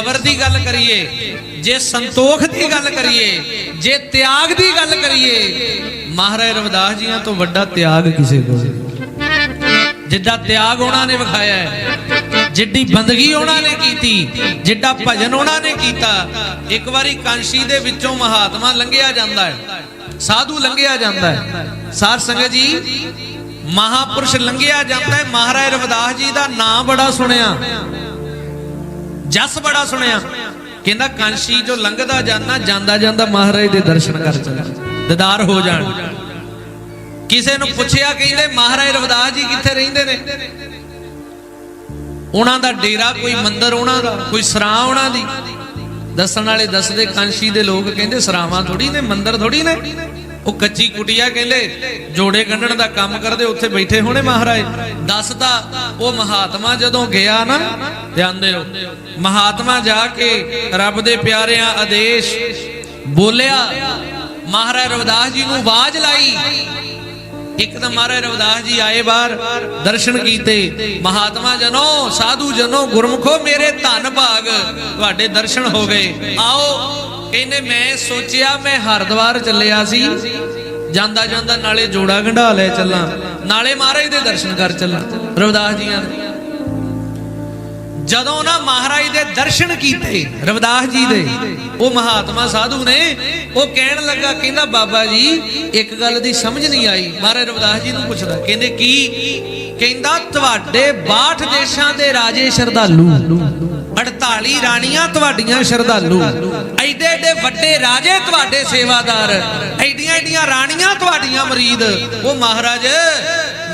ਸਬਰ ਦੀ ਗੱਲ ਕਰੀਏ, ਜੇ ਸੰਤੋਖ ਦੀ ਗੱਲ ਕਰੀਏ, ਜੇ ਤਿਆਗ ਦੀ ਗੱਲ ਕਰੀਏ, ਮਹਾਰਾਜ ਰਵਿਦਾਸ ਜੀਆਂ ਤੋਂ ਵੱਡਾ ਤਿਆਗ ਕਿਸੇ ਕੋਲ ਜਿੱਡਾ ਤਿਆਗ ਉਹਨਾਂ ਨੇ ਵਿਖਾਇਆ ਹੈ, ਜਿੱਡੀ ਬੰਦਗੀ ਉਹਨਾਂ ਨੇ ਕੀਤੀ, ਜਿੱਡਾ ਭਜਨ ਉਹਨਾਂ ਨੇ ਕੀਤਾ, ਇੱਕ ਵਾਰੀ ਕਾਂਸ਼ੀ ਦੇ ਵਿੱਚੋਂ ਮਹਾਤਮਾ ਲੰਘਿਆ ਜਾਂਦਾ ਹੈ, ਸਾਧੂ ਲੰਘਿਆ ਜਾਂਦਾ ਹੈ। ਸਾਧ ਸੰਗਤ ਜੀ, ਮਹਾਪੁਰਸ਼ ਲੰਘਿਆ ਜਾਂਦਾ ਹੈ, ਮਹਾਰਾਜ ਰਵਿਦਾਸ ਜੀ ਦਾ ਨਾਮ ਬੜਾ ਸੁਣਿਆ। ਜਸ ਬੜਾ ਸੁਣਿਆ, ਕਹਿੰਦਾ ਕਾਂਸ਼ੀ ਜੋ ਲੰਘਦਾ ਜਾਂਦਾ ਜਾਂਦਾ ਜਾਂਦਾ ਮਹਾਰਾਜ ਦੇ ਦਰਸ਼ਨ ਕਰ ਚੱਲ ਦਿਦਾਰ ਹੋ ਜਾਣ। ਕਿਸੇ ਨੂੰ ਪੁੱਛਿਆ ਕਹਿੰਦੇ, ਮਹਾਰਾਜ ਰਵਿਦਾਸ ਜੀ ਕਿੱਥੇ ਰਹਿੰਦੇ ਨੇ? ਉਹਨਾਂ ਦਾ ਡੇਰਾ ਕੋਈ ਮੰਦਿਰ ਉਹਨਾਂ ਦਾ, ਕੋਈ ਸਰਾਂ ਉਹਨਾਂ ਦੀ। ਦੱਸਣ ਵਾਲੇ ਦੱਸਦੇ, ਕਾਂਸ਼ੀ ਦੇ ਲੋਕ ਕਹਿੰਦੇ ਸਰਾਵਾਂ ਥੋੜੀ ਨੇ, ਮੰਦਿਰ ਥੋੜੀ ਨੇ? ਉਹ ਕੱਚੀ ਕੁਟੀਆ ਕਹਿੰਦੇ, ਜੋੜੇ ਗੰਢਣ ਦਾ ਕੰਮ ਕਰਦੇ, ਉੱਥੇ ਬੈਠੇ ਹੋਣੇ ਮਹਾਰਾਜ। ਦੱਸਦਾ ਉਹ ਮਹਾਤਮਾ ਜਦੋਂ ਗਿਆ ਨਾ ਧਿਆਨ ਦਿਓ ਮਹਾਤਮਾ ਜਾ ਕੇ ਰੱਬ ਦੇ ਪਿਆਰਿਆਂ ਆਦੇਸ਼ ਬੋਲਿਆ। ਮਹਾਰਾਜ ਰਵਿਦਾਸ ਜੀ ਨੂੰ ਆਵਾਜ਼ ਲਾਈ। ਇੱਕ ਤਾਂ ਮਹਾਰਾਜ ਰਵਿਦਾਸ ਜੀ ਆਏ ਬਾਹਰ, ਦਰਸ਼ਨ ਕੀਤੇ। ਮਹਾਤਮਾ ਜਨੋ, ਸਾਧੂ ਜਨੋ, ਗੁਰਮਖੋ, ਮੇਰੇ ਧੰਨ ਭਾਗ, ਤੁਹਾਡੇ ਦਰਸ਼ਨ ਹੋ ਗਏ। ਆਓ ਕਹਿੰਦੇ ਮੈਂ ਸੋਚਿਆ ਮੈਂ ਹਰਿਦੁਆਰ ਚੱਲਿਆ ਸੀ। ਜਾਂਦਾ ਜਾਂਦਾ ਨਾਲੇ ਜੋੜਾ ਗੰਢਾ ਲੈ ਚੱਲਾਂ। ਨਾਲੇ ਮਹਾਰਾਜ ਦੇ ਦਰਸ਼ਨ ਕਰ ਚੱਲਾਂ। ਰਵਿਦਾਸ ਜੀਆਂ ਦੇ। ਜਦੋਂ ਨਾ ਮਹਾਰਾਜ ਦੇ ਦਰਸ਼ਨ ਕੀਤੇ, ਰਵਿਦਾਸ ਜੀ ਦੇ, ਉਹ ਮਹਾਤਮਾ ਸਾਧੂ ਨੇ, ਉਹ ਕਹਿਣ ਲੱਗਾ, ਕਹਿੰਦਾ, ਬਾਬਾ ਜੀ, ਇੱਕ ਗੱਲ ਦੀ ਸਮਝ ਨਹੀਂ ਆਈ। ਮਹਾਰਾਜ ਰਵਿਦਾਸ ਜੀ ਨੂੰ ਪੁੱਛਦਾ, ਕਹਿੰਦੇ, ਕੀ? ਕਹਿੰਦਾ, ਤੁਹਾਡੇ 62 ਦੇਸ਼ਾਂ ਦੇ ਰਾਜੇ ਸ਼ਰਧਾਲੂ 48 ਰਾਣੀਆਂ ਤੁਹਾਡੀਆਂ ਸ਼ਰਧਾਲੂ। ਐਡੇ ਐਡੇ ਵੱਡੇ ਰਾਜੇ ਤੁਹਾਡੇ ਸੇਵਾਦਾਰ, ਐਡੀਆਂ ਐਡੀਆਂ ਰਾਣੀਆਂ ਤੁਹਾਡੀਆਂ ਮਰੀਦ। ਉਹ ਮਹਾਰਾਜ,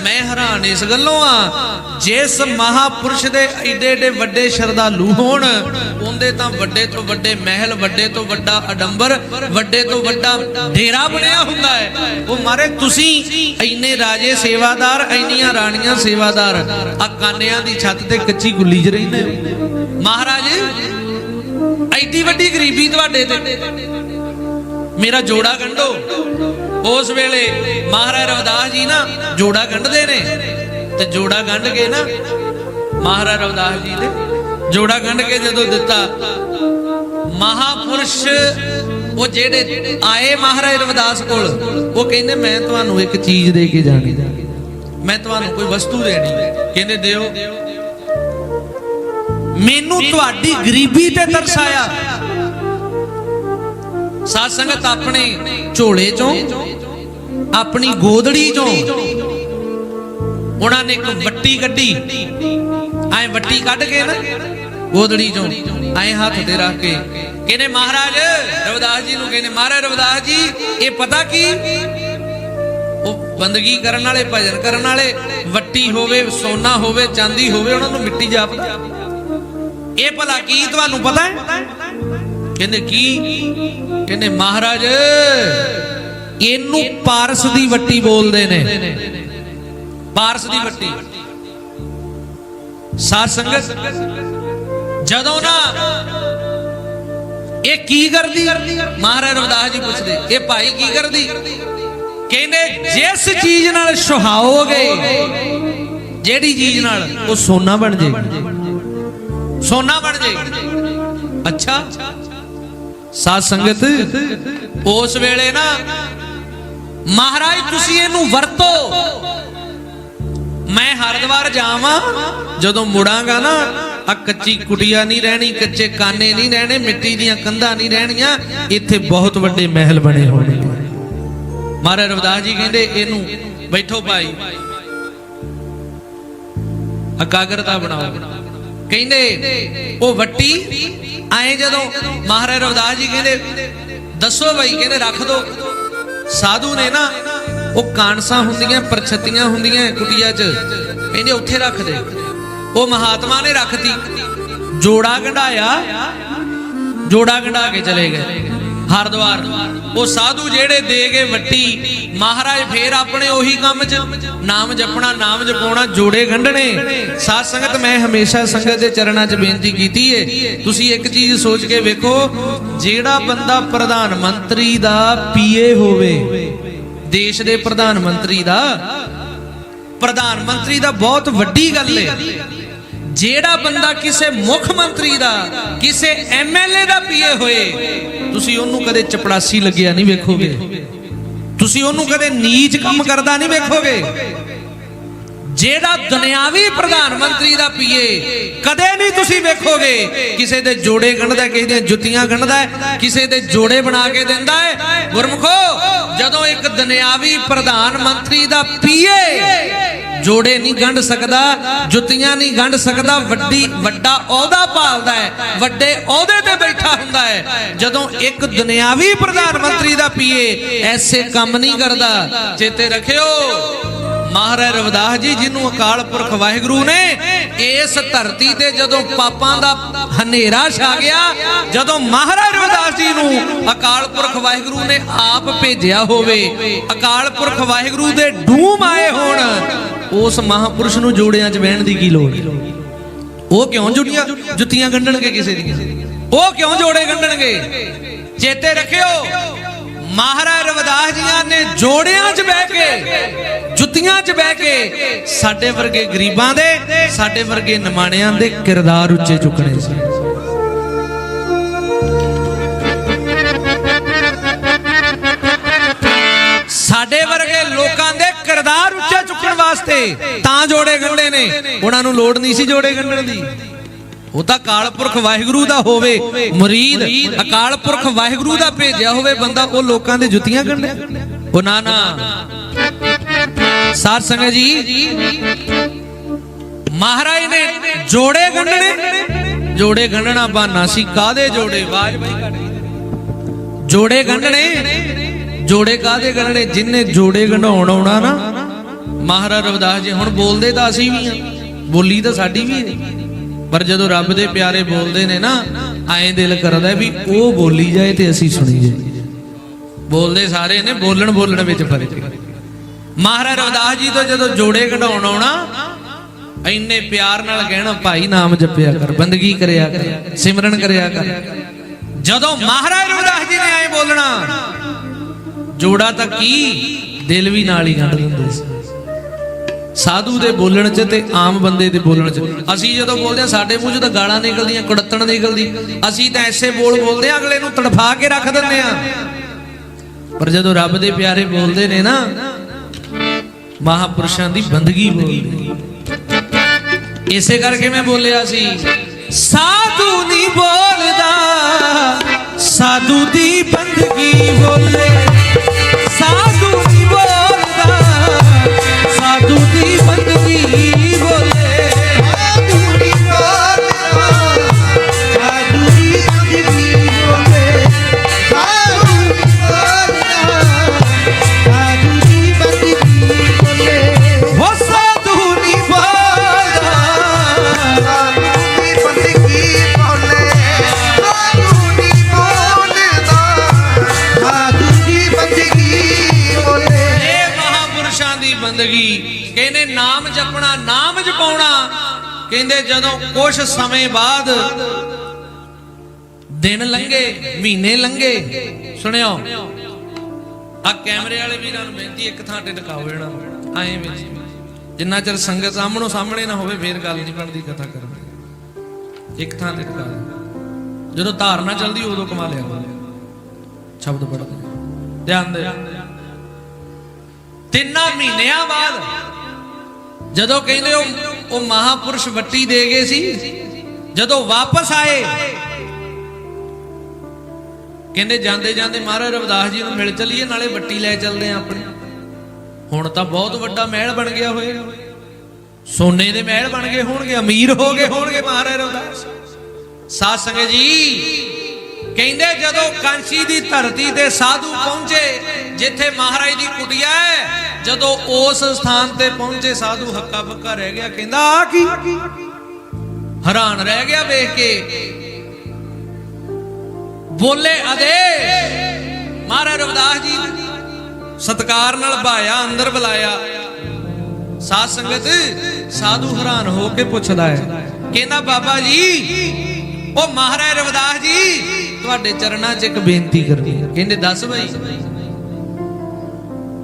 ਮੈਂ ਹੈਰਾਨ ਇਸ ਗੱਲੋਂ ਆ, ਜਿਸ ਮਹਾਪੁਰਸ਼ ਦੇ ਏਡੇ ਏਡੇ ਵੱਡੇ ਸ਼ਰਧਾਲੂ ਹੋਣ, ਉਹਦੇ ਤਾਂ ਵੱਡੇ ਤੋਂ ਵੱਡੇ ਮਹਿਲ, ਵੱਡੇ ਤੋਂ ਵੱਡਾ ਅਡੰਬਰ, ਵੱਡੇ ਤੋਂ ਵੱਡਾ ਡੇਰਾ ਬਣਿਆ ਹੁੰਦਾ ਹੈ। ਉਹ ਮਾਰੇ, ਤੁਸੀਂ ਇੰਨੇ ਰਾਜੇ ਸੇਵਾਦਾਰ, ਇੰਨੀਆਂ ਰਾਣੀਆਂ ਸੇਵਾਦਾਰ ਆ ਕਾਨਿਆਂ ਦੀ ਛੱਤ ਤੇ ਕੱਚੀ ਗੁੱਲੀ 'ਚ ਰਹਿੰਦੇ ਮਹਾਰਾਜ ਐਡੀ ਵੱਡੀ ਗਰੀਬੀ ਤੁਹਾਡੇ ਤੇ। ਮੇਰਾ ਜੋੜਾ ਗੰਢੋ। ਉਸ ਵੇਲੇ ਮਹਾਰਾਜ ਰਵਦਾਸ ਜੀ ਨਾ ਜੋੜਾ ਗੰਢਦੇ ਨੇ। ਤੇ ਜੋੜਾ ਗੰਢ ਕੇ ਨਾ ਮਹਾਰਾਜ ਰਵਿਦਾਸ ਜੀ ਨੇ ਜੋੜਾ ਗੰਢ ਕੇ ਜਦੋਂ ਦਿੱਤਾ। ਮਹਾਪੁਰਸ਼, ਉਹ ਜਿਹੜੇ ਆਏ ਮਹਾਰਾਜ ਰਵਿਦਾਸ ਕੋਲ, ਉਹ ਕਹਿੰਦੇ, ਮੈਂ ਤੁਹਾਨੂੰ ਇੱਕ ਚੀਜ਼ ਦੇ ਕੇ ਜਾਣੀ। ਮੈਂ ਤੁਹਾਨੂੰ ਕੋਈ ਵਸਤੂ ਦੇਣੀ। ਕਹਿੰਦੇ, ਦਿਓ। ਮੈਨੂੰ ਤੁਹਾਡੀ ਗਰੀਬੀ ਤੇ ਤਰਸ ਆਇਆ ਸਾਧ ਸੰਗਤ ਆਪਣੇ ਝੋਲੇ ਚੋਂ ਆਪਣੀ ਗੋਦੜੀ ਚੋਂ ਉਹਨਾਂ ਨੇ ਇੱਕ ਵੱਟੀ ਕੱਢੀ। ਐ ਵੱਟੀ ਕੱਢ ਕੇ ਨਾ ਗੋਦੜੀ ਚੋਂ ਐ ਹੱਥ ਤੇ ਰੱਖ ਕੇ। ਕਹਿੰਦੇ ਮਹਾਰਾਜ ਰਵਿਦਾਸ ਜੀ ਨੂੰ ਕਹਿੰਦੇ ਮਹਾਰਾਜ ਰਵਿਦਾਸ ਜੀ ਇਹ ਪਤਾ ਕੀ? ਉਹ ਬੰਦਗੀ ਕਰਨ ਵਾਲੇ ਭਜਨ ਕਰਨ ਵਾਲੇ ਵੱਟੀ ਹੋਵੇ ਸੋਨਾ ਹੋਵੇ ਚਾਂਦੀ ਹੋਵੇ ਉਹਨਾਂ ਨੂੰ ਮਿੱਟੀ ਜਾਪਦਾ। ਇਹ ਭਲਾ ਕੀ ਤੁਹਾਨੂੰ ਪਤਾ ਹੈ? ਕਹਿੰਦੇ ਕੀ? ਕਹਿੰਦੇ ਮਹਾਰਾਜ, ਇਹਨੂੰ ਪਾਰਸ ਦੀ ਵੱਟੀ ਬੋਲਦੇ ਨੇ। ਪਾਰਸ ਦੀ ਵੱਟੀ। ਸਾਧ ਸੰਗਤ, ਜਦੋਂ ਨਾ ਇਹ ਕੀ ਕਰਦੀ? ਮਹਾਰਾਜ ਰਵਿਦਾਸ ਜੀ ਪੁੱਛਦੇ, ਇਹ ਭਾਈ ਕੀ ਕਰਦੀ? ਕਹਿੰਦੇ, ਜਿਸ ਚੀਜ਼ ਨਾਲ ਸੁਹਾਓਗੇ, ਜਿਹੜੀ ਚੀਜ਼ ਨਾਲ ਉਹ ਸੋਨਾ ਬਣ ਜੇ। ਸੋਨਾ ਬਣ ਜੇ। ਅੱਛਾ। ਸਾਧ ਸੰਗਤ, ਉਸ ਵੇਲੇ ਨਾ ਮਹਾਰਾਜ, ਤੁਸੀਂ ਇਹਨੂੰ ਵਰਤੋ। ਮੈਂ ਹਰਿਦੁਆਰ ਜਾਵਾਂ, ਜਦੋਂ ਮੁੜਾਂਗਾ ਨਾ ਆ ਕੱਚੀ ਕੁਟੀਆ ਨਹੀਂ ਰਹਿਣੀ, ਕੱਚੇ ਕਾਨੇ ਨਹੀਂ ਰਹਿਣੇ, ਮਿੱਟੀ ਦੀਆਂ ਕੰਧਾਂ ਨਹੀਂ ਰਹਿਣੀਆਂ, ਇੱਥੇ ਬਹੁਤ ਵੱਡੇ ਮਹਿਲ ਬਣੇ ਹੋਣਗੇ ਮਹਾਰਾਜ ਰਵਿਦਾਸ ਜੀ ਕਹਿੰਦੇ, ਇਹਨੂੰ ਬੈਠੋ ਭਾਈ। ਅਕਾਗਰਤਾ ਬਣਾਓ। ਕਹਿੰਦੇ, ਉਹ ਵੱਟੀ, ਆਏ ਜਦੋਂ ਮਹਾਰਾਜ ਰਵਿਦਾਸ ਜੀ ਕਹਿੰਦੇ, ਦੱਸੋ ਬਾਈ, ਕਹਿੰਦੇ ਰੱਖ ਦੋ। ਸਾਧੂ ਨੇ ਨਾ, ਉਹ ਕਾਂਸਾਂ ਹੁੰਦੀਆਂ, ਪਰਛਤੀਆਂ ਹੁੰਦੀਆਂ ਕੁਟੀਆ 'ਚ, ਕਹਿੰਦੇ ਉੱਥੇ ਰੱਖ ਦੇ। ਉਹ ਮਹਾਤਮਾ ਨੇ ਰੱਖਤੀ। ਜੋੜਾ ਗੰਢਾਇਆ, ਜੋੜਾ ਗੰਢਾ ਕੇ ਚਲੇ ਗਏ। ਹਰਦੁਆਰ। ਉਹ ਸਾਧੂ ਜਿਹੜੇ ਦੇ ਗਏ ਵੱਟੀ, ਮਹਾਰਾਜ ਫੇਰ ਆਪਣੇ ਉਹੀ ਕੰਮ 'ਚ। ਨਾਮ ਜਪਣਾ, ਨਾਮ ਜਪਾਉਣਾ, ਜੋੜੇ ਗੰਢਣੇ ਸਾਧ ਸੰਗਤ, ਮੈਂ ਹਮੇਸ਼ਾ ਸੰਗਤ ਦੇ ਚਰਨਾਂ 'ਚ ਬੇਨਤੀ ਕੀਤੀ ਏ। ਤੁਸੀਂ ਇੱਕ ਚੀਜ਼ ਸੋਚ ਕੇ ਵੇਖੋ, ਜਿਹੜਾ ਬੰਦਾ ਪ੍ਰਧਾਨ ਮੰਤਰੀ ਦਾ ਪੀਏ ਹੋਵੇ, ਦੇਸ਼ ਦੇ ਪ੍ਰਧਾਨ ਮੰਤਰੀ ਦਾ, ਪ੍ਰਧਾਨ ਮੰਤਰੀ ਦਾ ਬਹੁਤ ਵੱਡੀ ਗੱਲ ਏ। ਜਿਹੜਾ ਬੰਦਾ ਕਿਸੇ ਮੁੱਖ ਮੰਤਰੀ ਦਾ, ਕਿਸੇ ਐਮਐਲਏ ਦਾ ਪੀਏ ਹੋਏ, ਤੁਸੀਂ ਉਹਨੂੰ ਕਦੇ ਚਪੜਾਸੀ ਲੱਗਿਆ ਨਹੀਂ ਵੇਖੋਗੇ? ਤੁਸੀਂ ਉਹਨੂੰ ਕਦੇ ਨੀਚ ਕੰਮ ਕਰਦਾ ਨਹੀਂ ਵੇਖੋਗੇ? ਜਿਹੜਾ ਦੁਨਿਆਵੀ ਪ੍ਰਧਾਨ ਮੰਤਰੀ ਦਾ ਪੀਏ, ਕਦੇ ਨਹੀਂ ਤੁਸੀਂ ਵੇਖੋਗੇ? ਕਿਸੇ ਦੇ ਜੋੜੇ ਗੰਢਦਾ ਕਿਸੇ ਦੀਆਂ ਜੁੱਤੀਆਂ ਗੰਢਦਾ ਕਿਸੇ ਦੇ ਜੋੜੇ ਬਣਾ ਕੇ ਦਿੰਦਾ ਹੈ। ਗੁਰਮਖੋ, ਜਦੋਂ ਇੱਕ ਦੁਨਿਆਵੀ ਪ੍ਰਧਾਨ ਮੰਤਰੀ ਦਾ ਪੀਏ ਜੋੜੇ ਨਹੀਂ ਗੰਢ ਸਕਦਾ, ਜੁੱਤੀਆਂ ਨਹੀਂ ਗੰਢ ਸਕਦਾ, ਵੱਡੀ, ਵੱਡਾ ਅਹੁਦਾ ਪਾਲਦਾ ਹੈ, ਵੱਡੇ ਅਹੁਦੇ ਤੇ ਬੈਠਾ ਹੁੰਦਾ ਹੈ। ਜਦੋਂ ਇੱਕ ਦੁਨਿਆਵੀ ਪ੍ਰਧਾਨ ਮੰਤਰੀ ਦਾ ਪੀਏ, ਐਸੇ ਕੰਮ ਨਹੀਂ ਕਰਦਾ। ਚੇਤੇ ਰੱਖਿਓ। ਮਹਾਰਾਜ ਰਵਿਦਾਸ ਜੀ ਜਿਹਨੂੰ ਅਕਾਲ ਪੁਰਖ ਵਾਹਿਗੁਰੂ ਨੇ, ਇਸ ਧਰਤੀ ਤੇ ਜਦੋਂ ਪਾਪਾਂ ਦਾ ਹਨੇਰਾ ਛਾ ਗਿਆ, ਜਦੋਂ ਮਹਾਰਾਜ ਰਵਿਦਾਸ ਜੀ ਨੂੰ ਅਕਾਲ ਪੁਰਖ ਵਾਹਿਗੁਰੂ ਨੇ ਆਪ ਭੇਜਿਆ ਹੋਵੇ, ਅਕਾਲ ਪੁਰਖ ਵਾਹਿਗੁਰੂ ਦੇ ਡੂਮ ਆਏ ਹੋਣ, ਉਸ ਮਹਾਪੁਰਸ਼ ਨੂੰ ਜੋੜਿਆਂ 'ਚ ਬਹਿਣ ਦੀ ਕੀ ਲੋੜ? ਉਹ ਕਿਉਂ ਜੁੜੀਆਂ ਜੁੱਤੀਆਂ ਗੰਢਣਗੇ ਕਿਸੇ ਦੀ ਉਹ ਕਿਉਂ ਜੋੜੇ ਗੰਢਣਗੇ? ਚੇਤੇ ਰੱਖਿਓ, ਮਹਾਰਾਜ ਰਵਿਦਾਸ ਜੀਆਂ ਨੇ ਜੋੜਿਆਂ 'ਚ ਬਹਿ ਕੇ ਜੁੱਤੀਆਂ 'ਚ ਬਹਿ ਕੇ ਸਾਡੇ ਵਰਗੇ ਗਰੀਬਾਂ ਦੇ, ਸਾਡੇ ਵਰਗੇ ਨਿਮਾਣਿਆਂ ਦੇ ਕਿਰਦਾਰ ਉੱਚੇ ਚੁੱਕਣੇ ਸੀ। ਸਾਡੇ ਵਰਗੇ ਲੋਕਾਂ ਦੇ ਕਿਰਦਾਰ ਉੱਚਾ ਚੁੱਕਣ ਵਾਸਤੇ ਤਾਂ ਜੋੜੇ ਗੰਢੇ ਨੇ। ਉਹਨਾਂ ਨੂੰ ਲੋੜ ਨਹੀਂ ਸੀ ਜੋੜੇ ਗੰਢਣ ਦੀ। ਉਹ ਤਾਂ ਅਕਾਲ ਪੁਰਖ ਵਾਹਿਗੁਰੂ ਦਾ ਹੋਵੇ, ਮੁਰੀਦ ਅਕਾਲ ਪੁਰਖ ਵਾਹਿਗੁਰੂ ਦਾ ਭੇਜਿਆ ਹੋਵੇ ਬੰਦਾ, ਉਹ ਲੋਕਾਂ ਦੇ ਜੁੱਤੀਆਂ ਗੰਢੇ। ਉਹ ਨਾ ਨਾ। ਸਾਧ ਸੰਗਤ ਜੀ, ਮਹਾਰਾਜ ਨੇ ਜੋੜੇ ਗੰਢਣੇ, ਜੋੜੇ ਗੰਢਣਾ ਬਹਾਨਾ ਸੀ ਕਾਦੇ ਜੋੜੇ? ਆਵਾਜ਼ ਬਈ ਘੱਟ ਜੋੜੇ ਗੰਢਣੇ, ਜੋੜੇ ਕਾਦੇ ਗੰਢਣੇ? ਜਿੰਨੇ ਜੋੜੇ ਗੰਢਾਉਣ ਆਉਣਾ ਨਾ, ਮਹਾਰਾਜ ਰਵਿਦਾਸ ਜੀ ਹੁਣ ਬੋਲਦੇ ਤਾਂ ਅਸੀਂ ਵੀ ਆ, ਬੋਲੀ ਤਾਂ ਸਾਡੀ ਵੀ ਹੈ ਪਰ ਜਦੋਂ ਰੱਬ ਦੇ ਪਿਆਰੇ ਬੋਲਦੇ ਨੇ ਨਾ, ਐਂ ਦਿਲ ਕਰਦਾ ਵੀ ਉਹ ਬੋਲੀ ਜਾਏ ਤੇ ਅਸੀਂ ਸੁਣੀ ਜਾਏ ਬੋਲਦੇ ਸਾਰੇ ਨੇ ਬੋਲਣ ਬੋਲਣ ਵਿੱਚ ਫ਼ਰਕ ਹੈ। ਮਹਾਰਾਜ ਰਵਦਾਸ ਜੀ ਤੋਂ ਜਦੋਂ ਜੋੜੇ ਕਢਾਉਣ ਆਉਣਾ, ਇੰਨੇ ਪਿਆਰ ਨਾਲ ਕਹਿਣਾ, ਭਾਈ ਨਾਮ ਜਪਿਆ ਕਰ, ਬੰਦਗੀ ਕਰਿਆ ਕਰ, ਸਿਮਰਨ ਕਰਿਆ ਕਰ। ਜਦੋਂ ਮਹਾਰਾਜ ਰਵਿਦਾਸ ਜੀ ਨੇ ਐਂ ਬੋਲਣਾ, ਜੋੜਾ ਤਾਂ ਕੀ ਦਿਲ ਵੀ ਨਾਲ ਹੀ ਗੰਢ ਦਿੰਦੇ ਸੀ। ਸਾਧੂ ਦੇ ਬੋਲਣ 'ਚ ਤੇ ਆਮ ਬੰਦੇ ਦੇ ਬੋਲਣ 'ਚ। ਅਸੀਂ ਜਦੋਂ ਬੋਲਦੇ ਆ ਸਾਡੇ ਮੂੰਹ 'ਚ ਤਾਂ ਗਾਲਾਂ ਨਿਕਲਦੀਆਂ, ਕੁੜੱਤਣ ਨਿਕਲਦੀ। ਅਸੀਂ ਤਾਂ ਐਸੇ ਬੋਲ ਬੋਲਦੇ ਆ ਅਗਲੇ ਨੂੰ ਤੜਫਾ ਕੇ ਰੱਖ ਦਿੰਦੇ ਆ ਪਰ ਜਦੋਂ ਰੱਬ ਦੇ ਪਿਆਰੇ ਬੋਲਦੇ ਨੇ ਨਾ ਮਹਾਪੁਰਸ਼ਾਂ ਦੀ ਬੰਦਗੀ ਬੋਲਦੇ ਇਸੇ ਕਰਕੇ ਮੈਂ ਬੋਲਿਆ ਸੀ ਸਾਧੂ ਨਹੀਂ ਬੋਲਦਾ ਸਾਧੂ ਦੀ ਬੰਦਗੀ ਬੋਲੇ ਸਾਧੂ ਨਹੀਂ ਬੋਲਦਾ ਸਾਧੂ ਦੀ ਬੰਦਗੀ ਬੰਦਗੀ। ਕਹਿੰਦੇ, ਨਾਮ ਜਪਣਾ, ਨਾਮ ਜਪਾਉਣਾ। ਕਹਿੰਦੇ, ਜਦੋਂ ਕੁਝ ਸਮੇਂ ਬਾਅਦ ਦਿਨ ਲੰਘੇ, ਮਹੀਨੇ ਲੰਘੇ, ਸੁਣਿਓ। ਆ ਕੈਮਰੇ ਵਾਲੇ ਵੀਰਾਂ ਨੂੰ ਬੇਨਤੀ, ਇੱਕ ਥਾਂ ਤੇ ਟਿਕਾਓ ਇਹਨਾਂ ਐਂ ਵਿੱਚ ਜਿੰਨਾ ਚਿਰ ਸੰਗਤ ਸਾਹਮਣੋ ਸਾਹਮਣੇ ਨਾ ਹੋਵੇ, ਫੇਰ ਗੱਲ ਨਹੀਂ ਬਣਦੀ, ਕਥਾ ਕਰਨ ਇੱਕ ਥਾਂ ਤੇ ਟਿਕਾ ਦਿਓ। ਜਦੋਂ ਧਾਰਨਾ ਚੱਲਦੀ, ਉਦੋਂ ਕਮਾ ਲਿਆ। ਸ਼ਬਦ ਪੜ੍ਹਦੇ ਧਿਆਨ ਦੇ। ਤਿੰਨਾਂ ਮਹੀਨਿਆਂ ਬਾਅਦ ਜਦੋਂ ਕਹਿੰਦੇ ਉਹ ਉਹ ਮਹਾਪੁਰਸ਼ ਵੱਟੀ ਦੇ ਗਏ ਸੀ, ਜਦੋਂ ਵਾਪਸ ਆਏ, ਕਹਿੰਦੇ ਜਾਂਦੇ ਜਾਂਦੇ ਮਹਾਰਾਜ ਰਵਿਦਾਸ ਜੀ ਨੂੰ ਮਿਲ ਚੱਲੀਏ, ਨਾਲੇ ਵੱਟੀ ਲੈ ਚੱਲਦੇ ਆ ਆਪਣੀ। ਹੁਣ ਤਾਂ ਬਹੁਤ ਵੱਡਾ ਮਹਿਲ ਬਣ ਗਿਆ ਹੋਇਆ ਸੋਨੇ ਦੇ ਮਹਿਲ ਬਣ ਗਏ ਹੋਣਗੇ, ਅਮੀਰ ਹੋ ਗਏ ਹੋਣਗੇ ਮਹਾਰਾਜ ਰਵਿਦਾਸ। ਸਾਧ ਸੰਗਤ ਜੀ, ਕਹਿੰਦੇ ਜਦੋਂ ਕਾਂਸੀ ਦੀ ਧਰਤੀ ਤੇ ਸਾਧੂ ਪਹੁੰਚੇ ਜਿੱਥੇ ਮਹਾਰਾਜ ਦੀ ਕੁਟਿਆ ਹੈ, ਜਦੋਂ ਉਸ ਸਥਾਨ ਤੇ ਪਹੁੰਚੇ ਸਾਧੂ ਹੱਕਾ ਬੱਕਾ ਰਹਿ ਗਿਆ, ਕਹਿੰਦਾ, ਆ ਕੀ? ਹੈਰਾਨ ਰਹਿ ਗਿਆ ਵੇਖ ਕੇ। ਬੋਲੇ ਆਦੇਸ਼ ਮਹਾਰਾਜ ਰਵਿਦਾਸ ਜੀ, ਸਤਕਾਰ ਨਾਲ ਭਾਇਆ, ਅੰਦਰ ਬੁਲਾਇਆ। ਸਾਧ ਸੰਗਤ ਸਾਧੂ ਹੈਰਾਨ ਹੋ ਕੇ ਪੁੱਛਦਾ ਹੈ। ਕਹਿੰਦਾ, ਬਾਬਾ ਜੀ, ਉਹ ਮਹਾਰਾਜ ਰਵਿਦਾਸ ਜੀ, ਤੁਹਾਡੇ ਚਰਨਾਂ 'ਚ ਇੱਕ ਬੇਨਤੀ ਕਰਨੀ ਕਹਿੰਦੇ, ਦੱਸ ਬਈ।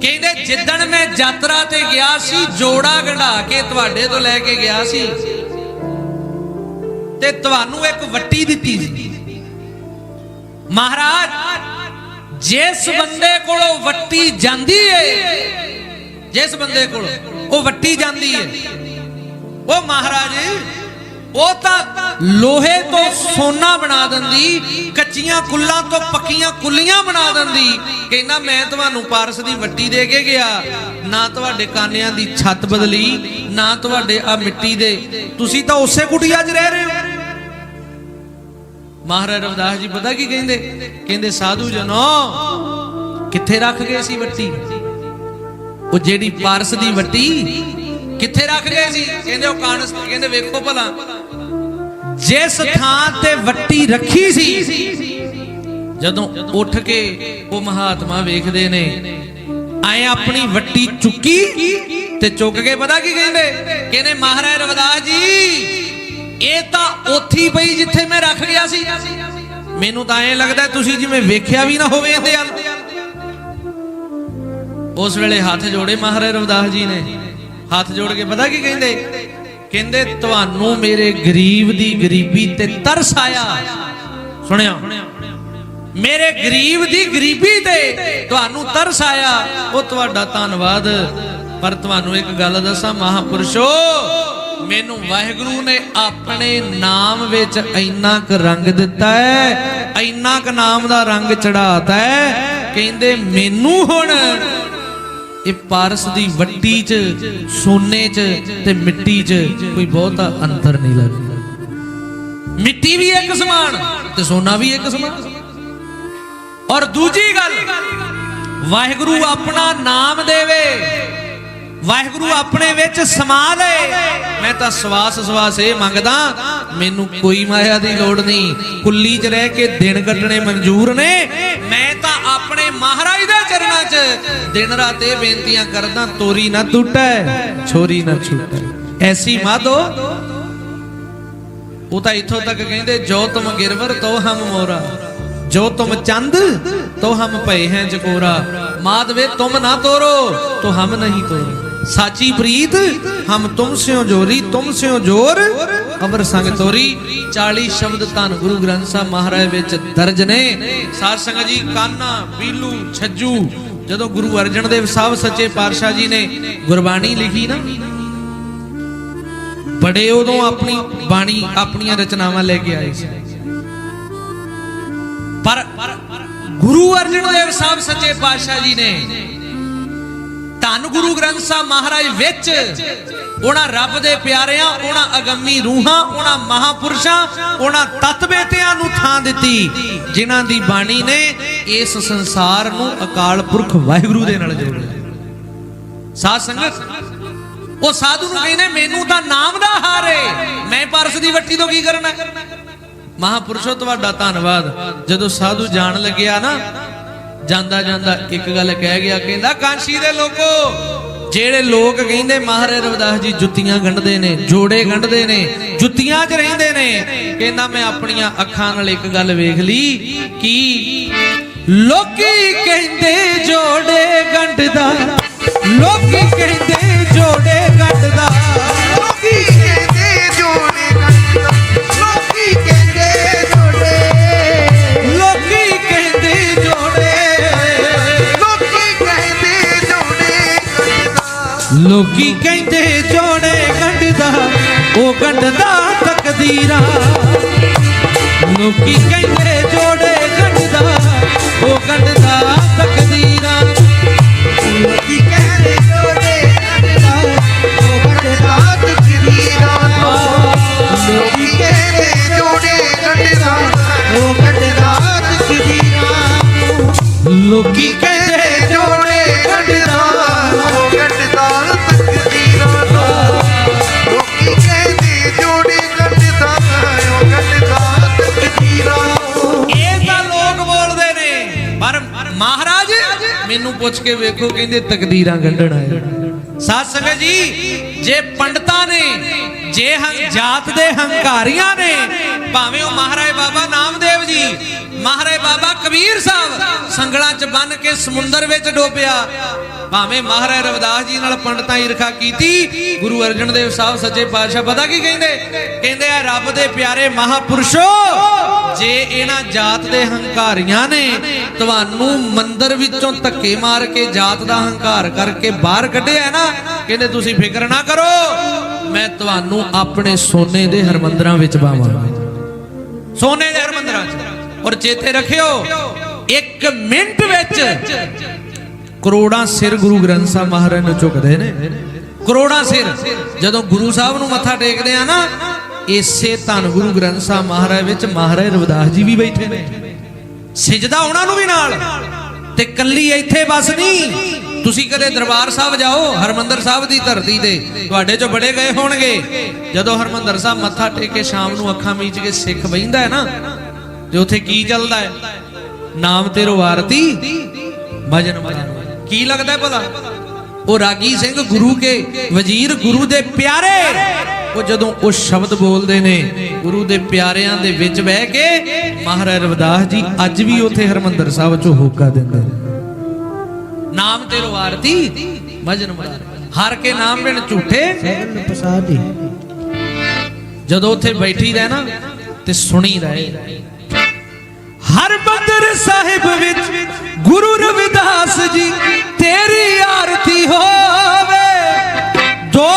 ਕਹਿੰਦੇ ਜਿੱਦਣ ਮੈਂ ਯਾਤਰਾ ਤੇ ਗਿਆ ਸੀ, ਜੋੜਾ ਗੰਢਾ ਕੇ ਤੁਹਾਡੇ ਤੋਂ ਲੈ ਕੇ ਗਿਆ ਸੀ। ਤੇ ਤੁਹਾਨੂੰ ਇੱਕ ਵੱਟੀ ਦਿੱਤੀ ਸੀ। ਮਹਾਰਾਜ, ਜਿਸ ਬੰਦੇ ਕੋਲੋਂ ਵੱਟੀ ਜਾਂਦੀ ਏ, ਜਿਸ ਬੰਦੇ ਕੋਲ ਉਹ ਵੱਟੀ ਜਾਂਦੀ ਏ। ਉਹ ਮਹਾਰਾਜ ਉਹ ਤਾਂ ਲੋਹੇ ਤੋਂ ਸੋਨਾ ਬਣਾ ਦਿੰਦੀ, ਕੱਚੀਆਂ ਕੁੱਲਾਂ ਤੋਂ ਪੱਕੀਆਂ ਕੁੱਲੀਆਂ ਬਣਾ ਦਿੰਦੀ। ਕਹਿੰਦਾ, ਮੈਂ ਤੁਹਾਨੂੰ ਪਾਰਸ ਦੀ ਵੱਟੀ ਦੇ ਕੇ ਗਿਆ। ਨਾ ਤੁਹਾਡੇ ਕਾਨਿਆਂ ਦੀ ਛੱਤ ਬਦਲੀ, ਨਾ ਤੁਹਾਡੇ ਆ ਮਿੱਟੀ ਦੇ। ਤੁਸੀਂ ਤਾਂ ਉਸੇ ਕੁਟੀਆ 'ਚ ਰਹਿ ਰਹੇ ਹੋ। ਮਹਾਰਾਜ ਰਵਿਦਾਸ ਜੀ, ਪਤਾ ਕੀ ਕਹਿੰਦੇ? ਕਹਿੰਦੇ, ਸਾਧੂ ਜਨੋ, ਕਿੱਥੇ ਰੱਖ ਗਏ ਸੀ ਵੱਟੀ? ਉਹ ਜਿਹੜੀ ਪਾਰਸ ਦੀ ਵੱਟੀ ਕਿੱਥੇ ਰੱਖ ਗਏ ਸੀ? ਕਹਿੰਦੇ ਉਹ ਕਾਨਸ ਕਹਿੰਦੇ ਵੇਖੋ ਭਲਾ। ਜਿਸ ਥਾਂ ਤੇ ਵੱਟੀ ਰੱਖੀ ਸੀ, ਜਦੋਂ ਉੱਠ ਕੇ ਉਹ ਮਹਾਤਮਾ ਵੇਖਦੇ ਨੇ ਆਏ ਆਪਣੀ ਵੱਟੀ ਚੁੱਕੀ ਤੇ ਚੁੱਕ ਕੇ ਪਤਾ ਕੀ ਕਹਿੰਦੇ? ਕਹਿੰਦੇ, ਮਹਾਰਾਜ ਰਵਦਾਸ ਜੀ, ਇਹ ਤਾਂ ਉੱਥੀ ਪਈ ਜਿੱਥੇ ਮੈਂ ਰੱਖ ਗਿਆ ਸੀ। ਮੈਨੂੰ ਤਾਂ ਐਂ ਲੱਗਦਾ ਤੁਸੀਂ ਜਿਵੇਂ ਵੇਖਿਆ ਵੀ ਨਾ ਹੋਵੇ ਇਹਦੇ ਵੱਲ। ਉਸ ਵੇਲੇ ਹੱਥ ਜੋੜੇ ਮਹਾਰਾਜ ਰਵਦਾਸ ਜੀ ਨੇ। ਹੱਥ ਜੋੜ ਕੇ ਪਤਾ ਕੀ ਕਹਿੰਦੇ? ਕਹਿੰਦੇ, ਤੁਹਾਨੂੰ ਮੇਰੇ ਗਰੀਬ ਦੀ ਗਰੀਬੀ ਤੇ ਤਰਸ ਆਇਆ। ਸੁਣਿਆ? ਮੇਰੇ ਗਰੀਬ ਦੀ ਗਰੀਬੀ ਤੇ ਤੁਹਾਨੂੰ ਤਰਸ ਆਇਆ। ਉਹ ਤੁਹਾਡਾ ਧੰਨਵਾਦ। ਪਰ ਤੁਹਾਨੂੰ ਇੱਕ ਗੱਲ ਦੱਸਾਂ, ਮਹਾਪੁਰਸ਼ੋ, ਮੈਨੂੰ ਵਾਹਿਗੁਰੂ ਨੇ ਆਪਣੇ ਨਾਮ ਵਿੱਚ ਇੰਨਾ ਕੁ ਰੰਗ ਦਿੱਤਾ ਹੈ, ਇੰਨਾ ਕੁ ਨਾਮ ਦਾ ਰੰਗ ਚੜਾਤਾ ਹੈ। ਕਹਿੰਦੇ, ਮੈਨੂੰ ਹੁਣ ਇਹ ਪਾਰਸ ਦੀ ਵੱਟੀ 'ਚ, ਸੋਨੇ 'ਚ ਤੇ ਮਿੱਟੀ 'ਚ ਕੋਈ ਬਹੁਤਾ ਅੰਤਰ ਨਹੀਂ ਲੱਗਦਾ। ਮਿੱਟੀ ਵੀ ਇੱਕ ਸਮਾਨ ਤੇ ਸੋਨਾ ਵੀ ਇੱਕ ਸਮਾਨ। ਔਰ ਦੂਜੀ ਗੱਲ, ਵਾਹਿਗੁਰੂ ਆਪਣਾ ਨਾਮ ਦੇਵੇ। ਵਾਹਿਗੁਰੂ ਆਪਣੇ ਵਿੱਚ ਸਮਾ ਲਏ। ਮੈਂ ਤਾਂ ਸਵਾਸ ਸਵਾਸ ਇਹ ਮੰਗਦਾ, ਮੈਨੂੰ ਕੋਈ ਮਾਇਆ ਦੀ ਲੋੜ ਨਹੀਂ। ਕੁੱਲੀ 'ਚ ਰਹਿ ਕੇ ਦਿਨ ਕੱਟਣੇ ਮਨਜ਼ੂਰ ਨੇ। ਮੈਂ ਤਾਂ ਆਪਣੇ ਮਹਾਰਾਜ ਦੇ ਚਰਨਾਂ 'ਚ ਦਿਨ ਰਾਤ ਇਹ ਬੇਨਤੀਆਂ ਕਰਦਾ, ਤੋਰੀ ਨਾ ਟੁੱਟੈ, ਛੋਰੀ ਨਾ ਛੁੱਟੈ। ਐਸੀ ਮਾਧੋ, ਉਹ ਤਾਂ ਇੱਥੋਂ ਤੱਕ ਕਹਿੰਦੇ, ਜੋ ਤੁਮ ਗਿਰਵਰ ਤੋ ਹਮ ਮੋਰਾ। ਜੋ ਤੁਮ ਚੰਦ ਤੋ ਹਮ ਭਏ ਹੈ ਜਕੋਰਾ। ਮਾਧਵੇ ਤੁਮ ਨਾ ਤੋਰੋ, ਤੋ ਹਮ ਨਹੀਂ ਤੋਰੇ। ਸਾਚੀ ਪ੍ਰੀਤ, ਹਮ ਤੁਮ ਸਿਓ ਜੋਰੀ, ਤੁਮ ਸਿਓ ਜੋਰ। ਅਮਰ ਸੰਗ ਤੋਰੀ 40 ਸ਼ਬਦ ਧੰਨ ਗੁਰੂ ਗ੍ਰੰਥ ਸਾਹਿਬ ਮਹਾਰਾਜ ਵਿੱਚ ਦਰਜ ਨੇ। ਸਾਧ ਸੰਗਤ ਜੀ, ਕਾਨਾ, ਬੀਲੂ, ਛੱਜੂ, ਜਦੋਂ ਗੁਰੂ ਅਰਜਨ ਦੇਵ ਸਾਹਿਬ ਸੱਚੇ ਪਾਤਸ਼ਾਹ ਜੀ ਨੇ ਗੁਰਬਾਣੀ ਲਿਖੀ ਨਾ, ਬੜੇ ਉਦੋਂ ਆਪਣੀ ਬਾਣੀ, ਆਪਣੀਆਂ ਰਚਨਾਵਾਂ ਲੈ ਕੇ ਆਏ ਸੀ। ਪਰ ਗੁਰੂ ਅਰਜਨ ਦੇਵ ਸਾਹਿਬ ਸੱਚੇ ਪਾਤਸ਼ਾਹ ਜੀ ਨੇ ਧੰਨ ਗੁਰੂ ਗ੍ਰੰਥ ਸਾਹਿਬ ਮਹਾਰਾਜ ਵਿੱਚ ਉਹਨਾਂ ਰੱਬ ਦੇ ਪਿਆਰਿਆਂ, ਉਹਨਾਂ ਅਗੰਮੀ ਰੂਹਾਂ, ਉਹਨਾਂ ਮਹਾਪੁਰਸ਼ਾਂ, ਉਹਨਾਂ ਤਤਵੇਤਿਆਂ ਨੂੰ ਥਾਂ ਦਿੱਤੀ, ਜਿਨ੍ਹਾਂ ਦੀ ਬਾਣੀ ਨੇ ਇਸ ਸੰਸਾਰ ਨੂੰ ਅਕਾਲ ਪੁਰਖ ਵਾਹਿਗੁਰੂ ਦੇ ਨਾਲ ਜੋੜਿਆ ਸਾਧ ਸੰਗਤ, ਉਹ ਸਾਧੂ ਨੂੰ ਕਹਿੰਦੇ, ਮੈਨੂੰ ਤਾਂ ਨਾਮ ਦਾ ਹਾਰ ਏ। ਮੈਂ ਪਰਸ ਦੀ ਵੱਟੀ ਤੋਂ ਕੀ ਕਰਨਾ? ਮਹਾਪੁਰਸ਼ੋ, ਤੁਹਾਡਾ ਧੰਨਵਾਦ। ਜਦੋਂ ਸਾਧੂ ਜਾਣ ਲੱਗਿਆ ਨਾ ਜਾਂਦਾ ਜਾਂਦਾ ਇੱਕ ਗੱਲ ਕਹਿ ਗਿਆ, ਕਹਿੰਦਾ ਕਾਂਸ਼ੀ ਦੇ ਲੋਕੋ, ਜਿਹੜੇ ਲੋਕ ਕਹਿੰਦੇ ਮਹਾਰਾਜ ਰਵਿਦਾਸ ਜੀ ਜੁੱਤੀਆਂ ਗੰਢਦੇ ਨੇ, ਜੋੜੇ ਗੰਢਦੇ ਨੇ, ਜੁੱਤੀਆਂ 'ਚ ਰਹਿੰਦੇ ਨੇ, ਕਹਿੰਦਾ ਮੈਂ ਆਪਣੀਆਂ ਅੱਖਾਂ ਨਾਲ ਇੱਕ ਗੱਲ ਵੇਖ ਲਈ, ਕਿ ਲੋਕੀ ਕਹਿੰਦੇ ਜੋੜੇ ਗੰਢਦਾ, ਲੋਕੀ ਕਹਿੰਦੇ ਜੋੜੇ ਗੰਢਦਾ। ਲੋਕੀ ਕਹਿੰਦੇ ਜੋੜੇ ਗੰਢਦਾ ਉਹ ਗੰਢਦਾ ਤਕਦੀਰਾਂ। ਲੋਕੀ ਕਹਿੰਦੇ ਜੋੜੇ ਗੰਢਦਾ ਉਹ ਗੰਢਦਾ ਤਕਦੀਰਾਂ। ਲੋਕੀ ਕਹਿੰਦੇ ਜੋੜੇ ਕੰਡਾ ਉਹ ਕੰਡਾ ਤਕਦੀਰਾਂ। ਲੋਕੀ ਕਹਿੰਦੇ ਜੋੜੇ ਕੰਡਾ ਉਹ ਕੰਡਾ ਤਕਦੀਰਾਂ। ਲੋਕੀ ਮੈਨੂੰ ਪੁੱਛ ਕੇ ਵੇਖੋ ਕਹਿੰਦੇ ਤਕਦੀਰਾਂ ਗੰਢਣ ਆਏ। ਸਾਧ ਸੰਗਤ ਜੀ, ਜੇ ਪੰਡਤਾਂ ਨੇ, ਜੇ ਹੰ, ਜਾਤ ਦੇ ਹੰਕਾਰੀਆਂ ਨੇ, ਭਾਵੇਂ ਉਹ ਮਹਾਰਾਜ ਬਾਬਾ ਨਾਮਦੇਵ ਜੀ, ਮਹਾਰਾਜ ਬਾਬਾ ਕਬੀਰ ਸਾਹਿਬ ਸੰਗਲਾਂ 'ਚ ਬੰਨ ਕੇ ਸਮੁੰਦਰ ਵਿੱਚ ਡੋਬਿਆ ਭਾਵੇਂ ਮਹਾਰਾਜ ਰਵਿਦਾਸ ਜੀ ਨਾਲ ਪੰਡਤਾਂ ਈਰਖਾ ਕੀਤੀ, ਗੁਰੂ ਅਰਜਨ ਦੇਵ ਸਾਹਿਬ ਸੱਚੇ ਪਾਤਸ਼ਾਹ ਪਤਾ ਕੀ ਕਹਿੰਦੇ? ਕਹਿੰਦੇ ਆ, ਰੱਬ ਦੇ ਪਿਆਰੇ ਮਹਾਪੁਰਸ਼ੋ, ਜੇ ਇਹਨਾਂ ਜਾਤ ਦੇ ਹੰਕਾਰੀਆਂ ਨੇ ਤੁਹਾਨੂੰ ਮੰਦਰ ਵਿੱਚੋਂ ਧੱਕੇ ਮਾਰ ਕੇ ਜਾਤ ਦਾ ਹੰਕਾਰ ਕਰਕੇ ਬਾਹਰ ਕੱਢਿਆ ਨਾ, ਕਹਿੰਦੇ ਤੁਸੀਂ ਫਿਕਰ ਨਾ ਕਰੋ, ਮੈਂ ਤੁਹਾਨੂੰ ਆਪਣੇ ਸੋਨੇ ਦੇ ਹਰਮੰਦਰਾਂ ਵਿੱਚ ਪਾਵਾਂਗਾ। ਸੋਨੇ ਦੇ ਹਰਮੰਦਰਾਂ 'ਚ। ਔਰ ਚੇਤੇ ਰੱਖਿਓ, ਇੱਕ ਮਿੰਟ ਵਿੱਚ ਕਰੋੜਾਂ ਸਿਰ ਗੁਰੂ ਗ੍ਰੰਥ ਸਾਹਿਬ ਮਹਾਰਾਜ ਨੂੰ ਝੁਕਦੇ ਨੇ। ਕਰੋੜਾਂ ਸਿਰ। ਜਦੋਂ ਗੁਰੂ ਸਾਹਿਬ ਨੂੰ ਮੱਥਾ ਟੇਕਦੇ ਆ ਨਾ, ਇਸੇ ਧੰਨ ਗੁਰੂ ਗ੍ਰੰਥ ਸਾਹਿਬ ਮਹਾਰਾਜ ਵਿੱਚ ਮਹਾਰਾਜ ਰਵਿਦਾਸ ਜੀ ਵੀ ਬੈਠੇ ਨੇ। ਸਿਜਦਾ ਉਹਨਾਂ ਨੂੰ ਵੀ ਨਾਲ। ਤੇ ਕੱਲੀ ਇੱਥੇ ਬਸ ਨਹੀਂ। ਤੁਸੀਂ ਕਦੇ ਦਰਬਾਰ ਸਾਹਿਬ ਜਾਓ, ਹਰਮੰਦਰ ਸਾਹਿਬ ਦੀ ਧਰਤੀ ਤੇ। ਤੁਹਾਡੇ ਚੋਂ ਬੜੇ ਗਏ ਹੋਣਗੇ। ਜਦੋਂ ਹਰਮੰਦਰ ਸਾਹਿਬ ਮੱਥਾ ਟੇਕ ਕੇ ਸ਼ਾਮ ਨੂੰ ਅੱਖਾਂ ਮੀਚ ਕੇ ਸਿੱਖ ਬੈਂਦਾ ਹੈ ਨਾ, ਤੇ ਉੱਥੇ ਕੀ ਚੱਲਦਾ ਹੈ? ਨਾਮ ਤੇਰੋ ਆਰਤੀ, ਭਜਨ ਭਜਨ। ਕੀ ਲੱਗਦਾ ਭਲਾ? ਉਹ ਰਾਗੀ ਸਿੰਘ ਗੁਰੂ ਕੇ ਵਜ਼ੀਰ ਗੁਰੂ ਦੇ ਪਿਆਰੇ। ਉਹ ਜਦੋਂ ਉਹ ਸ਼ਬਦ ਬੋਲਦੇ ਨੇ, ਗੁਰੂ ਦੇ ਪਿਆਰਿਆਂ ਦੇ ਵਿੱਚ ਬਹਿ ਕੇ ਮਹਾਰਾਜ ਰਵਿਦਾਸ ਜੀ ਅੱਜ ਵੀ ਉੱਥੇ ਹਰਮੰਦਰ ਸਾਹਿਬ ਚੋਂ ਹੋਕਾ ਦਿੰਦੇ ਨਾਮ ਤੇਰੋ ਆਰਤੀ ਮਜਨ ਭਜਨ ਹਰ ਕੇ ਨਾਮ ਬਿਨ ਝੂਠੇ। ਸਗਲ ਪ੍ਰਸਾਦੀ ਜਦੋਂ ਉੱਥੇ ਬੈਠੀ ਰਹਿ ਨਾ ਤੇ ਸੁਣੀ ਰਹਿ। ਹਰ ਬੰਦਰ ਸਾਹਿਬ ਵਿੱਚ ਗੁਰੂ ਰਵਿਦਾਸ ਜੀ ਤੇਰੀ ਆਰਤੀ ਹੋਵੇ ਦੋ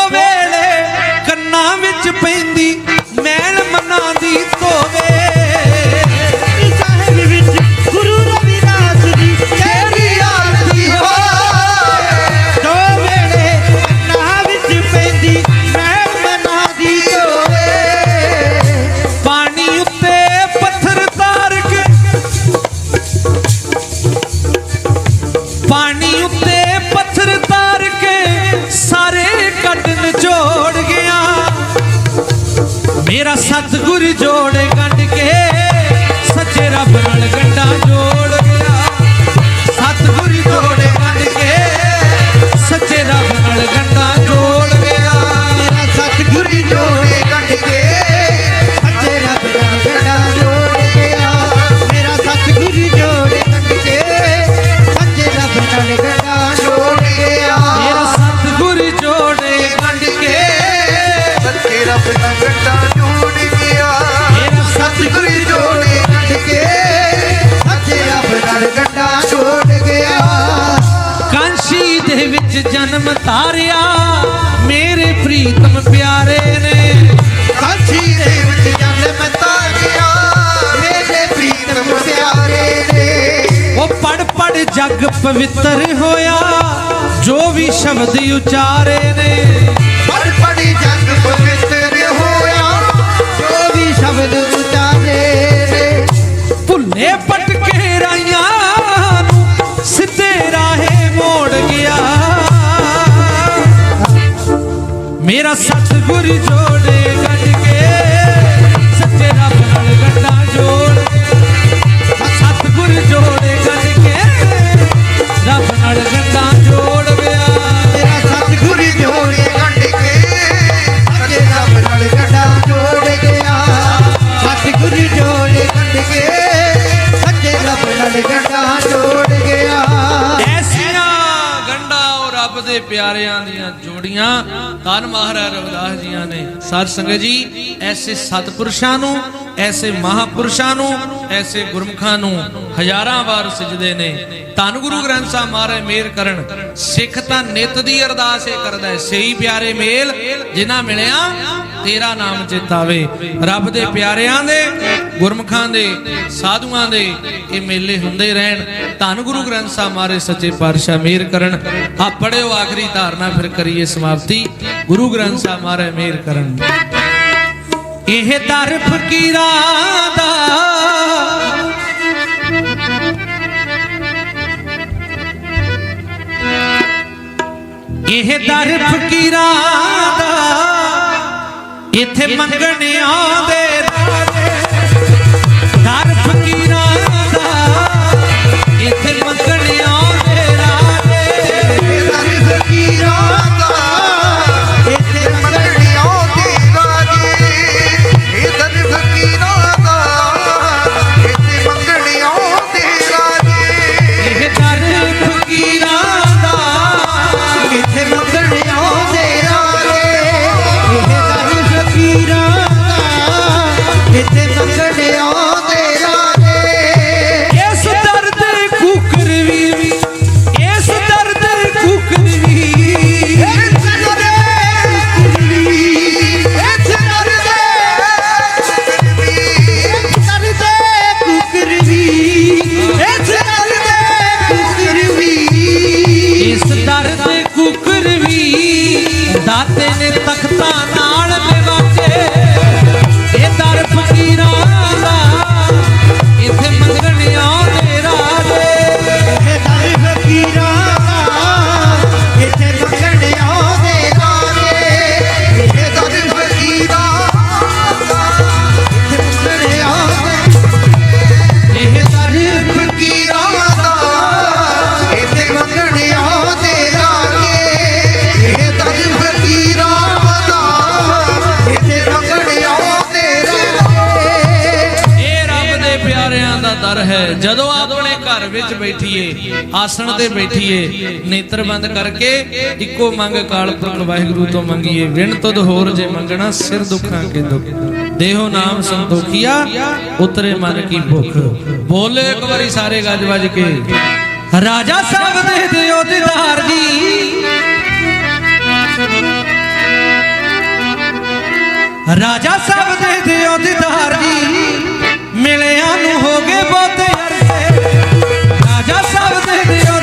ਪਵਿੱਤਰ ਹੋਇਆ ਜੋ ਵੀ ਸ਼ਬਦ ਉਚਾਰੇ ਨੇ। ਪੜੀ ਜਗ ਪਵਿੱਤਰ ਹੋਇਆ ਜੋ ਵੀ ਸ਼ਬਦ ਉਚਾਰੇ ਨੇ। ਭੁੱਲੇ ਪਟਕੇ ਰਾਈਆਂ ਨੂੰ ਸਿੱਧੇ ਰਾਹੇ ਮੋੜ ਗਿਆ। ਮੇਰਾ ਸਤਿਗੁਰ ਜੋੜੇ ਸਾਧ ਸੰਗਤ ਜੀ, ਐਸੇ ਸਤਪੁਰਸ਼ਾਂ ਨੂੰ, ਐਸੇ ਮਹਾਪੁਰਸ਼ਾਂ ਨੂੰ, ਐਸੇ ਗੁਰਮੁਖਾਂ ਨੂੰ ਹਜ਼ਾਰਾਂ ਵਾਰ ਸਜਦੇ ਨੇ। ਧੰਨ ਗੁਰੂ ਗ੍ਰੰਥ ਸਾਹਿਬ ਮਹਾਰਾਜ ਮੇਰ ਕਰਨ, ਸਿੱਖ ਤਾਂ ਨਿਤ ਦੀ ਅਰਦਾਸ ਇਹ ਕਰਦਾ ਹੈ, ਸਹੀ ਪਿਆਰੇ ਮੇਲ, ਜਿਨ੍ਹਾਂ ਮਿਲਿਆ ਤੇਰਾ ਨਾਮ ਚਿਤਾਵੇ ਰੱਬ ਦੇ ਪਿਆਰਿਆਂ ਦੇ, ਗੁਰਮੁਖਾਂ ਦੇ, ਸਾਧੂਆਂ ਦੇ ਇਹ ਮੇਲੇ ਹੁੰਦੇ ਰਹਿਣ। ਧੰਨ ਗੁਰੂ ਗ੍ਰੰਥ ਸਾਹਿਬ ਮਾਰੇ ਸੱਚੇ ਪਾਤਸ਼ਾਹ ਮੇਰ ਕਰਨ। ਆ ਪੜਿਓ ਆਖਰੀ ਧਾਰਨਾ ਫਿਰ ਕਰੀਏ ਸਮਾਪਤੀ। ਗੁਰੂ ਗ੍ਰੰਥ ਸਾਹਿਬ ਮਾਰੇ ਮੇਰ ਕਰਨ। ਇਹ ਦਰ ਫਕੀਰਾਂ ਦਾ ਇਹ ਦਰ ਫਕੀਰਾਂ ਦਾ ਇੱਥੇ ਮੰਗਣ ਆਉਂਦੇ ਰਾਜੇ ਦਰ ਫਕੀਰਾਂ ਦਾ ਇੱਥੇ ਮੰਗਣ ਆਉਂਦੇ ਰਾਜੇ ਦਰ ਫਕੀਰਾਂ ਬੈਠੀਏ। ਨੇਤਰ ਬੰਦ ਕਰਕੇ ਇੱਕੋ ਮੰਗ ਕਾਲ ਪੁਰਖ ਵਾਹਿਗੁਰੂ ਤੋਂ ਮੰਗੀਏ। ਵਿਣਤਦ ਹੋਰ ਜੇ ਮੰਗਣਾ, ਸਿਰ ਦੁੱਖਾਂ ਕੇ ਦੁੱਖ। ਦੇਹੋ ਨਾਮ ਸੰਤੋਖੀਆ, ਉਤਰੇ ਮਨ ਕੀ ਭੁੱਖ। ਬੋਲੇ ਇੱਕ ਵਾਰੀ ਸਾਰੇ ਗੱਜ ਵੱਜ ਕੇ। ਰਾਜਾ ਸਾਹਿਬ ਦੇ ਦਿਓ ਦਿਦਾਰ ਜੀ। ਰਾਜਾ ਸਾਹਿਬ ਦੇ ਦਿਓ ਦਿਦਾਰ ਜੀ। ਮਿਲਿਆ ਨੂੰ ਹੋ ਗਏ ਬਹੁਤੇ ਅਰਸੇ ਰਾਜਾ ਸਾਹਿਬ ਦੇ ਦਿਓ